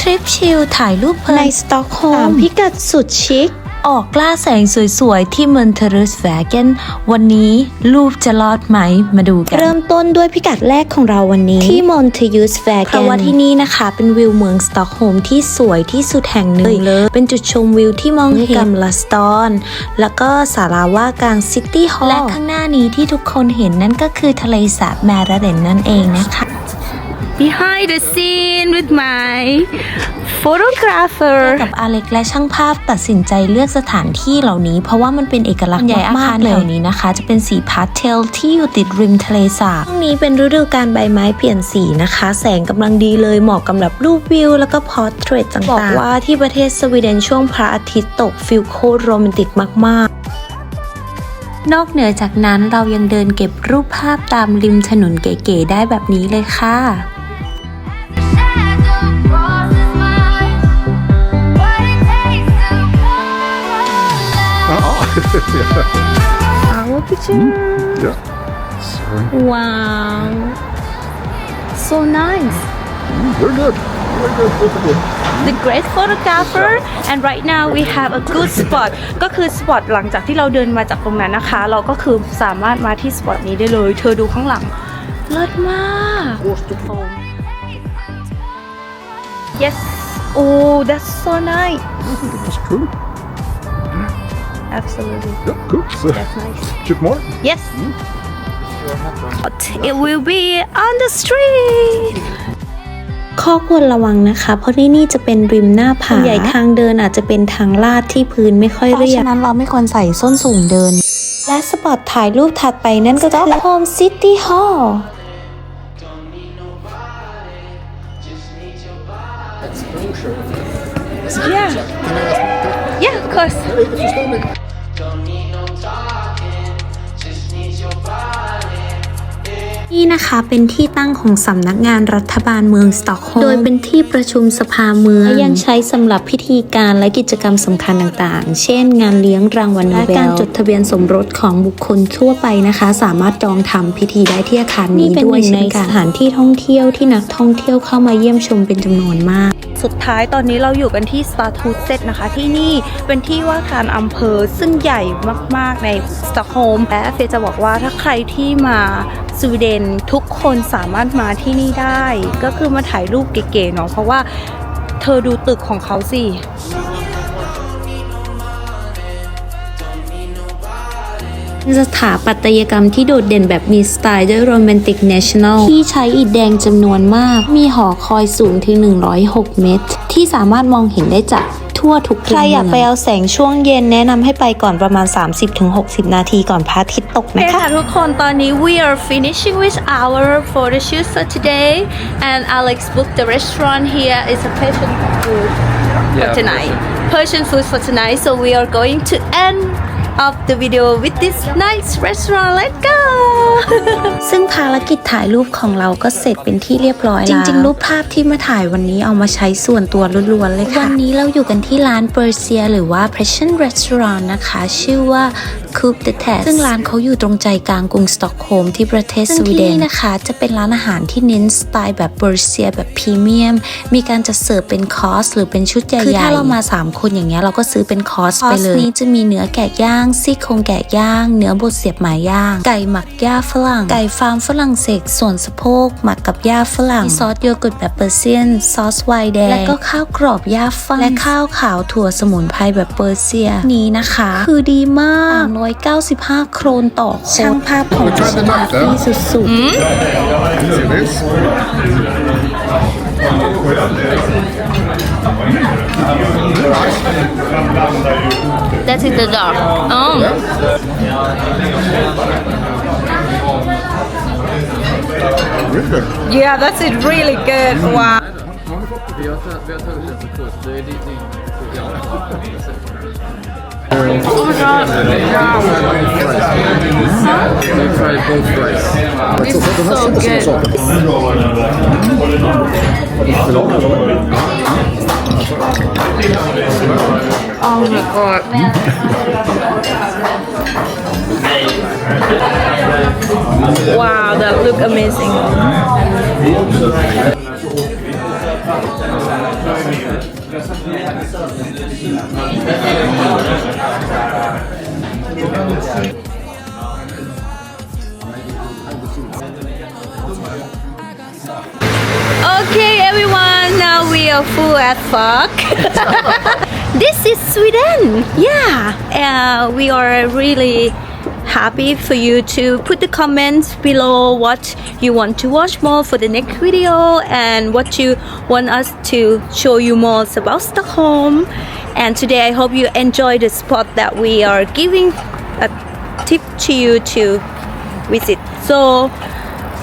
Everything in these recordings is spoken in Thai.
ทริปชิลถ่ายรูปเพลิในนสต็อกโฮล์มพิกัดสุดชิค ออกล่าแสงสวยๆ ที่เมืองเทเรสแวเกนวันนี้รูปจะรอดไหมมาดูกัน เริ่มต้นด้วยพิกัดแรกของเราวันนี้ ที่มอนเทยูสแวกเพราะว่าที่นี่นะคะ เป็นวิวเมืองสต็อกโฮล์มที่สวยที่สุดแห่งหนึ่งเลย เป็นจุดชมวิวที่มองเห็นกัมลาสตอน แล้วก็สาราว่าการซิตี้ฮอลล์และข้างหน้านี้ที่ทุกคนเห็นนั่นก็คือทะเลสาบแมราเดนนั่นเองนะคะ behind the scene with my photographer กับอาเล็กและช่างภาพตัดสินใจเลือกสถานที่เหล่านี้ เพราะว่ามันเป็นเอกลักษณ์ใหญ่อาคารมากๆเลยแถแถววนี้นี้นะคะ จะเป็นสีพาสเทลที่อยู่ติดริมทะเลสาบช่วงนี้เป็นฤดูการใบไม้เปลี่ยนสีนะคะ แสงกำลังดีเลยเหมาะกับแบบรูปวิว แล้วก็พอร์เทรตต่างๆบอกว่าที่ประเทศสวีเดนช่วงพระอาทิตย์ตกฟิลโคตรโรแมนติกมากนอกเหนือจากนั้นเรายังเดินเก็บรูปภาพตามริมถนนเก๋ๆได้แบบนี้เลยค่ะ come alive. our picture Yeah. Sorry. wow so nice We're good. We're good. We're good. the great photographer and right now we have a good spot ก็คือสปอตหลังจากที่เราเดินมาจากตรงนั้นนะคะ เราก็คือสามารถมาที่สปอตนี้ได้เลย เธอดูข้างหลัง เลิศมาก yes oh that's so nice That's cool. Absolutely Yeah, cool. So, that's nice shoot more? yes But it will be on the street ๆข้อควรระวังนะคะ เพราะที่นี่จะเป็นริมหน้าผาส่วนใหญ่ทางเดินอาจจะเป็นทางลาดที่พื้นไม่ค่อยเพราะเรียบฉะนั้นเราไม่ควรใส่ส้นสูงเดิน และสปอตถ่ายรูปถัดไปนั่นก็คือ Home City Hall yeah yeah of course นี่นะคะเป็นที่ตั้งของสำนักงานรัฐบาลเมืองสต็อกโฮล์ม โดยเป็นที่ประชุมสภาเมือง และยังใช้สำหรับพิธีการและกิจกรรมสำคัญต่างๆ เช่นงานเลี้ยงรางวัลโนเบล และการจดทะเบียนสมรสของบุคคลทั่วไปนะคะ สามารถจองทำพิธีได้ที่อาคารนี้ด้วยในสถานที่ท่องเที่ยวที่นักท่องเที่ยวเข้ามาเยี่ยมชมเป็นจำนวนมาก สุดท้ายตอนนี้เราอยู่กันที่สตาร์ทูเซตนะคะ ที่นี่เป็นที่ว่าการอำเภอซึ่งใหญ่มากๆในสตอกโฮล์มและเฟยจะบอกว่าถ้าใครที่มาสวีเดนทุกคนสามารถมาที่นี่ได้ ก็คือมาถ่ายรูปเก๋ๆเนาะเพราะว่าเธอดูตึกของเขาสิ สถาปัตยกรรมที่โดดเด่นแบบมีสไตล์ด้วยโรแมนติกเนชั่นแนลที่ใช้อิฐแดงจำนวนมาก มีหอคอยสูงถึง 106 เมตร ที่สามารถมองเห็นได้จากทั่วทุกใครอยากไปเอาแสงช่วงเย็นแนะนำให้ไปก่อนประมาณ 30-60 นาทีก่อนพระอาทิตย์ตกโอเคนะคะค่ะทุกคนตอนนี้ we are finishing with our photo shoot for today and Alex booked the restaurant here is a Persian food for tonight Persian food for tonight so we are going to end of the video with this nice restaurant let's go ซึ่งภารกิจถ่ายรูปของเราก็เสร็จเป็นที่เรียบร้อยแล้ว จริง ๆ รูปภาพที่มาถ่ายวันนี้เอามาใช้ส่วนตัวล้วนๆเลยค่ะ วันนี้เราอยู่กันที่ร้านเปอร์เซียหรือว่า Persian Restaurant นะคะ ชื่อว่า Coop the t a s ซึ่งร้านเขาอยู่ตรงใจกลางกรุงสต็อกโฮล์มที่ประเทศสวีเดนนะคะ จะเป็นร้านอาหารที่เน้นสไตล์แบบเปอร์เซียแบบพรีเมียม มีการจะเสิร์ฟเป็นคอร์สหรือเป็นชุดใหญ่ๆคือถ้าเรามา 3 คนอย่างเงี้ยเราก็ซื้อเป็นคอร์สไปเลยนี้จะมีเนื้อแกะย่างซี่โครงแกะย่าง เนื้อบดเสียบหมาย่าง ไก่หมักย่าฝรั่ง ไก่ฟาร์มฝรั่งเศสส่วนสะโพกหมักกับย่าฝรั่งมีซอสโยเกิร์ตแบบเปอร์เซียน ซอสไวน์แดง และก็ข้าวกรอบย่าฝรั่งและข้าวขาวถั่วสมุนไพรแบบเปอร์เซียนี้นะคะ คือดีมาก195 โครนต่อคนช่างภาพของ Try the knife ที่ there. สุดๆ See this? That is the dog oh Really good. yeah that's it really good wow Vi har, tagit- vi har tagit lite kurs. Det är ditt oh my god We tried both fries. this is so good Oh my god. wow, that look amazing. Okay, everyone, now we are full as fuck. this is Sweden. Yeah, uh, we are really happy for you to put the comments below what you want to watch more for the next video and what you want us to show you more about Stockholm. And today, I hope you enjoy the spot that we are giving a tip to you to visit. So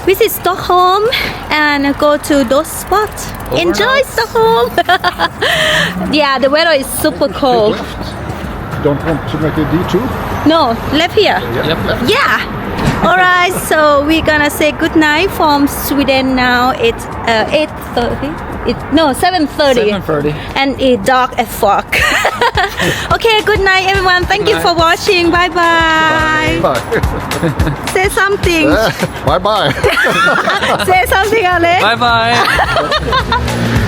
visit Stockholm and go to those spots. Enjoy Stockholm. yeah, the weather is super cold. Don't want to make a detour? No, left here. Yep, left. Yeah. All right, so we're gonna say good night from Sweden now. It's uh, 8:30. It no 7:30. 7:30. And it's dark as fuck. okay, good night, everyone. Thank you for watching. Bye bye. Bye. Say something. bye bye. Say something, Alex. Bye bye.